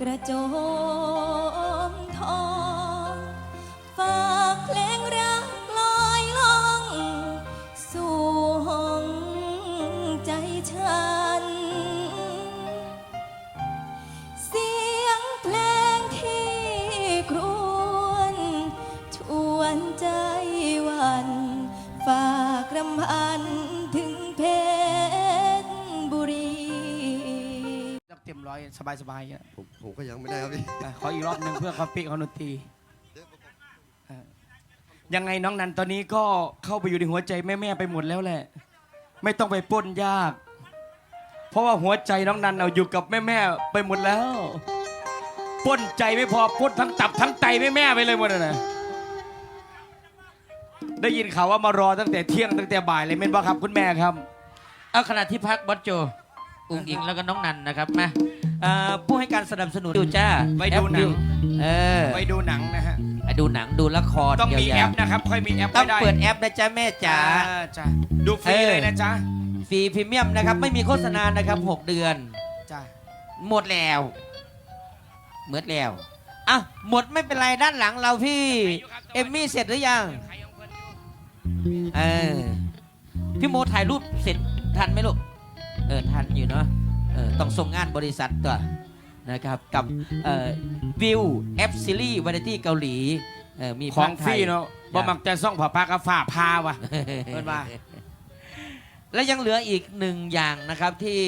กระโจมทอง สบายสบายๆอะผมผมก็ยังไม่ได้ครับพี่ อะขออีกรอบหนึ่งเพื่อความปิของดนตรีอะยังไงน้องนันตอนนี้ก็เข้าไปอยู่ในหัวใจแม่ๆไปหมดแล้วแหละ ไม่ต้องไปปล้นยาก เพราะว่าหัวใจน้องนันเอาอยู่กับแม่ๆไปหมดแล้วปล้นใจไม่พอปล้นทั้งตับทั้งไตแม่ๆไปเลยหมดเลยนะได้ยินข่าวว่ามารอตั้งแต่เที่ยงตั้งแต่บ่ายเลยเม่นบ่ครับคุณแม่ครับ เอาขณะที่พักบอสโจ อุ้งอิงแล้วก็น้องนันนะครับมาเอ่อผู้ให้การสนับสนุนดูจ้าไปดูหนังแอปเออไปดูหนังนะฮะไปดูหนังดูละครต้องมีแอยาวปนะครับค่อยมีแอปๆต้องไม่ได้เปิดแอปนะจ๊ะแม่จ๋าอ่จ้ะดูฟรีเออเลยนะจ๊ะฟรีพรีเมียมนะครับ ไม่มีโฆษณานะครับ 6 เดือนจ้ะหมดแล้วหมดแล้วอะหมดไม่เป็นไรด้านหลังเราพี่เอมมี่เสร็จหรือยังเออพี่โมถ่ายรูปเสร็จทันไหมลูก เออทันอยู่เนาะเออต้องส่งงานบริษัทตัวนะครับกับเอ่อวิวแอปซีรีส์วาไรตี้เกาหลีเออมีของภาคไทฟยรีเนาะบ่มักจะซ่องผ่าพากระฝ่าพาวะเอิ้นว่าและยังเหลืออีกหนึ่งอย่างนะครับที่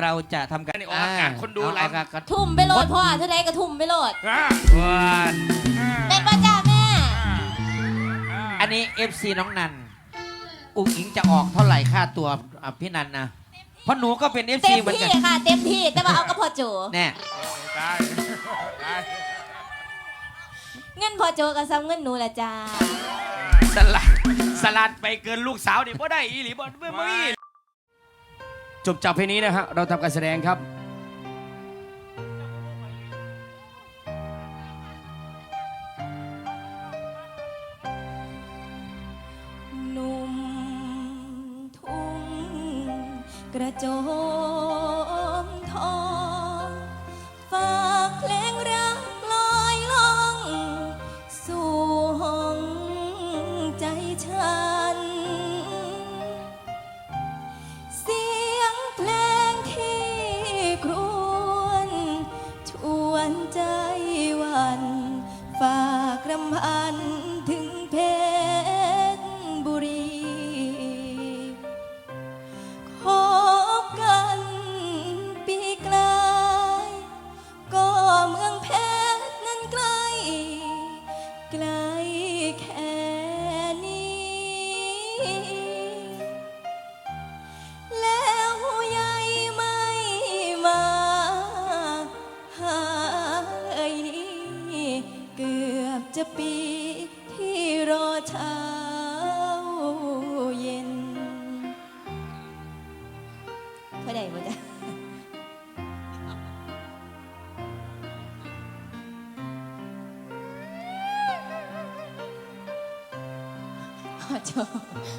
เราจะทำกันนี่ออกอากาศคนดูไลฟ์ออกอากาศทุ่มไปโหลดพ่อเท่าไรก็ทุ่มไปโหลดว้านเป็นประจ้าแม่ อันนี้ FC น้องนัน อุ้งอิงจะออกเท่าไหร่ค่าตัวอะพี่นันนะ เพราะหนูก็เป็น FC เต็มเหมือนที่กันค่ะ เต็มที่แต่ว่าเอากับพ่อโจแน่ได้ได้เงินพ่อโจกับซ้ำเงินหนูละจ้าสลัดสลัดไปเกินลูกสาวนี่บ่ได้อีหลีบ่บ่บ่มีจบจากเพลงนี้นะฮะเราทำการแสดงครับ รำพัน เท่าไหร่บ่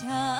จ๊ะข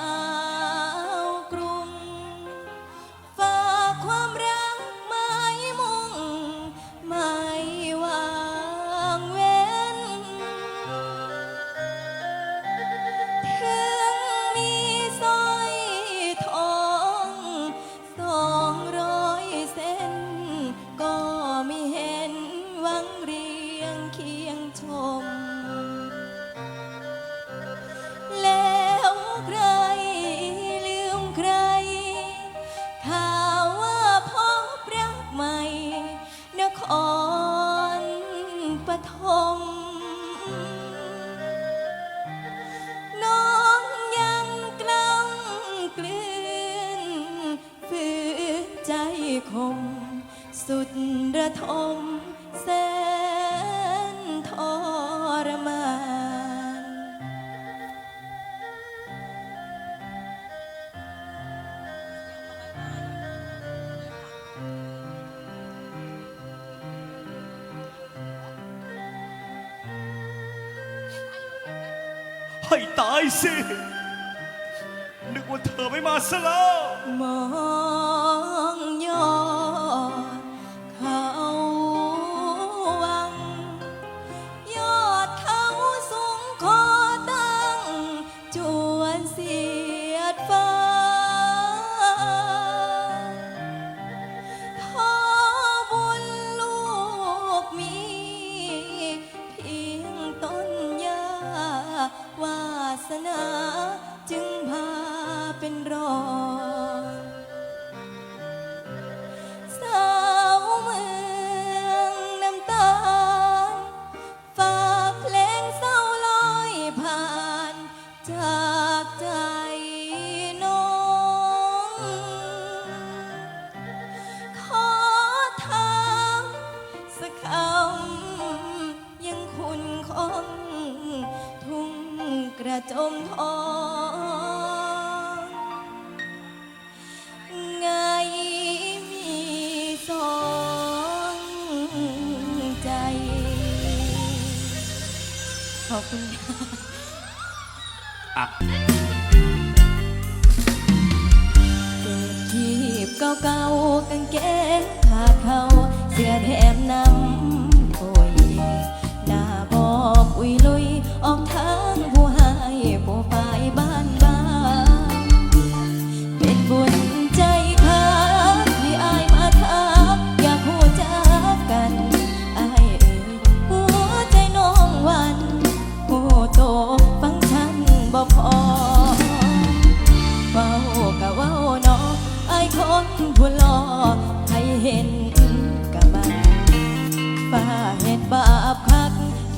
ให้ตายสิ นึกว่าเธอไม่มาซะแล้ว กระจมทองไงมีสองใจ ขอบคุณอะเก็บเก่าๆกางเกงขาดเขาเสื้อแถมน้ำ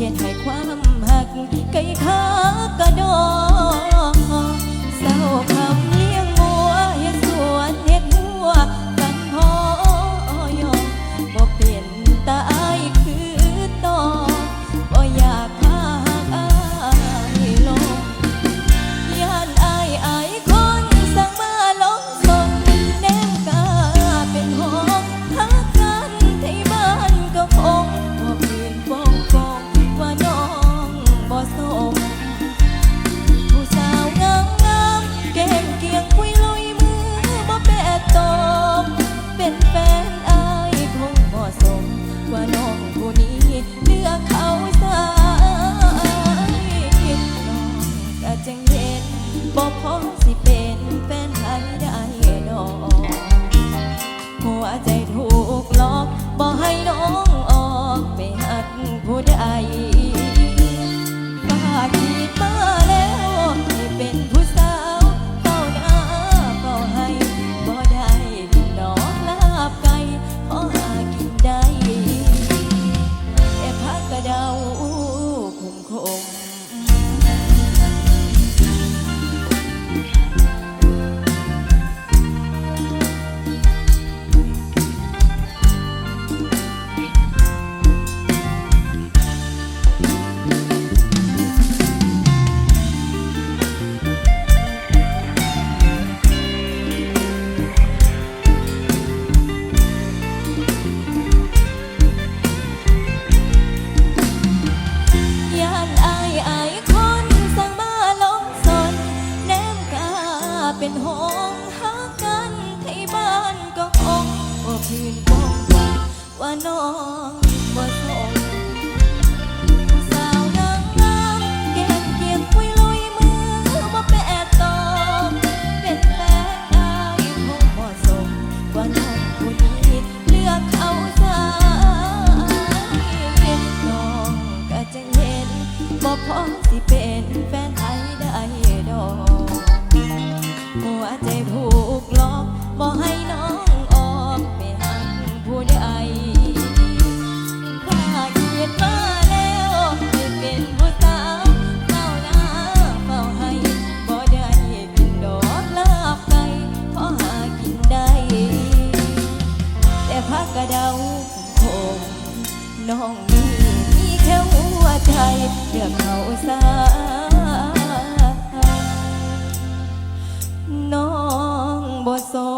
天太宽 บอกให้น้องออกไปหักผู้ใดฝาคิดมาแล้วที่เป็นผู้สาวเฝ้าหน้าเฝ้าให้บ่ได้น้องลาบไก่ขอหากินได้แต่พักกระเดา บ่สอ